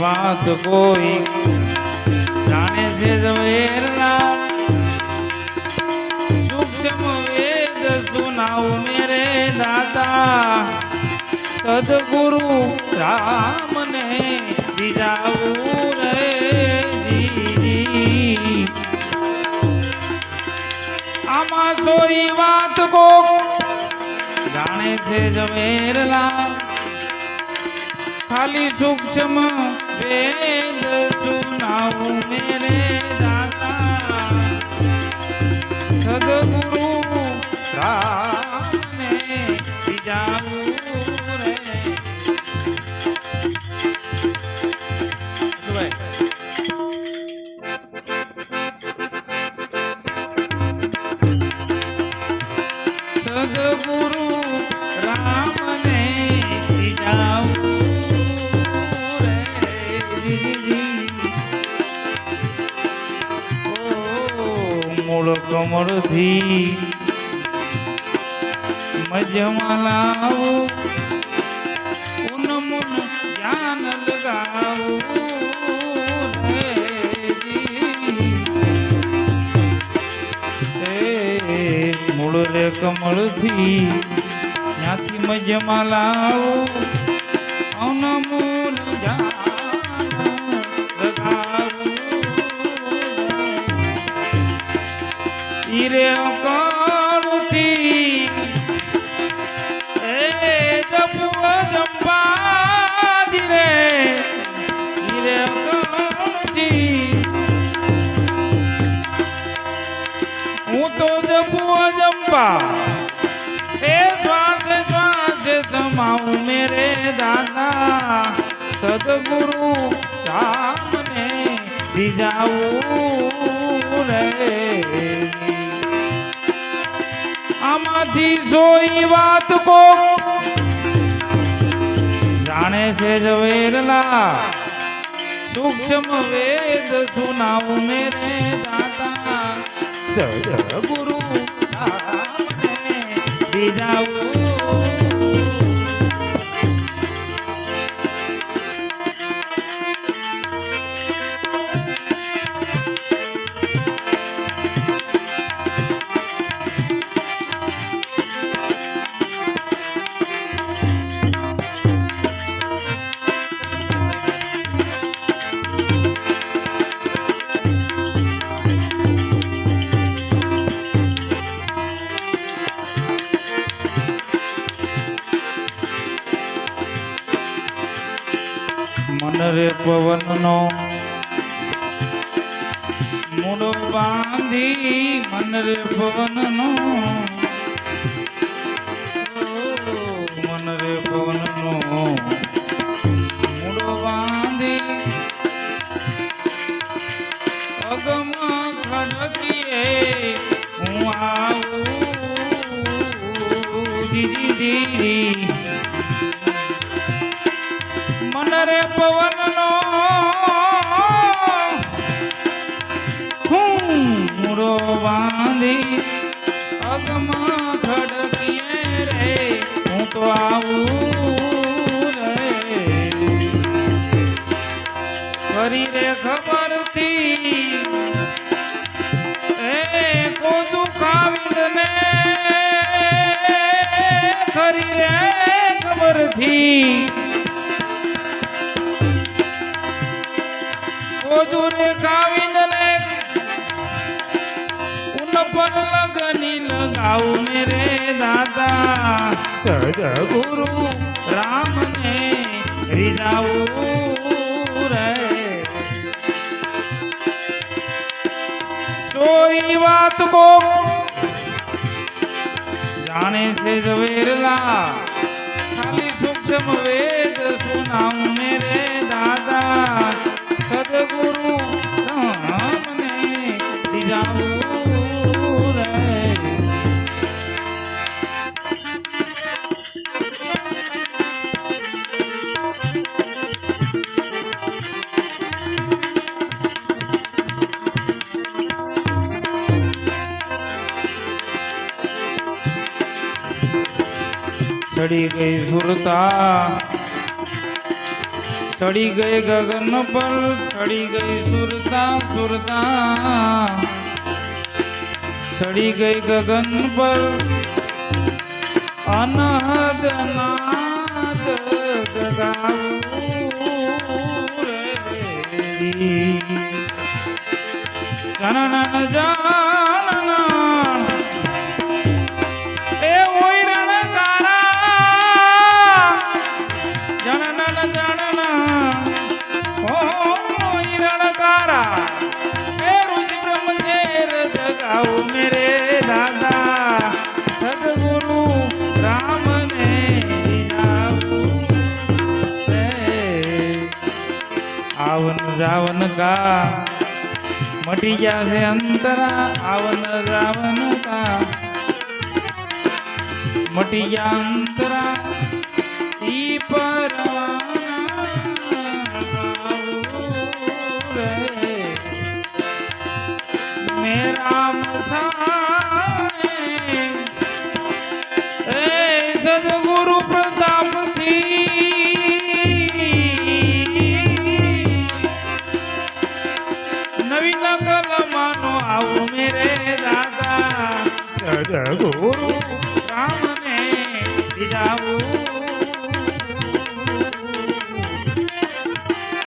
વાત કોઈ જાણે છે ઝવેરલા સૂક્ષ્મ વેદ સુનાવ મેરે દાતા. સદગુરુ રામને બીજાવું રે આમાં સોરી વાત કો જાણે છે ઝવેરલા ખાલી સૂક્ષ્મ વેદ સુનાવું મેરે દાતા. સદગુરુ રામને મૂળ કમળથી મજમાં લાવું. ઉન મુન જ્ઞાન લગાવું. મૂળ રે કમળથી ત્યાંથી મજમાં લાવો. અનમૂલ જાન ઈરે અકળથી એ જપુવ જંપાદી રે. ઈરે અકળથી હું તો જપુઓ જંપા એ શ્વાસે શ્વાસે સમાવું મેરે દાદા. સદગુરુ રામને દીજાવું આમાંથી જોઈ વાત કો. જાણે છે ઝવેરલા સૂક્ષ્મ વેદ સુનાવું મેરે દાદા. ગુરુ. રામને રે પવનનો. મૂડો બાંધી મન રે પવનનો. મન રે પવનનો. મૂડો બાંધી. અગમ ખડકીએ હું આવું. દીદી દીદી રે પવન નો મૂળો બાંધી અગમાં ખડકીએ રે હું તો આવું લગાવું મેરે દાદા. જય ગુરુ, રામને રીજાવું રે. સોઈ વાત કો જાણે છે ઝવેરલા. ખાલી સૂક્ષ્મ વેદ સુનાવું ચડી ગઈ સુરતા, ચડી ગઈ ગગન પર ચડી ગઈ સુરતા સુરતા. ચડી ગઈ ગગન પર અનહદ નાદ ગગાવું રે. જનન આવન જાવન કા? મટી ગયા છે અંતરા, આવન રાવન કા? મટી ગયા અંતરા, ઈ પરવાના મેરા મથા વિલા માનો આવું મેરે દાદા. ગુરુ રામને વિદાવું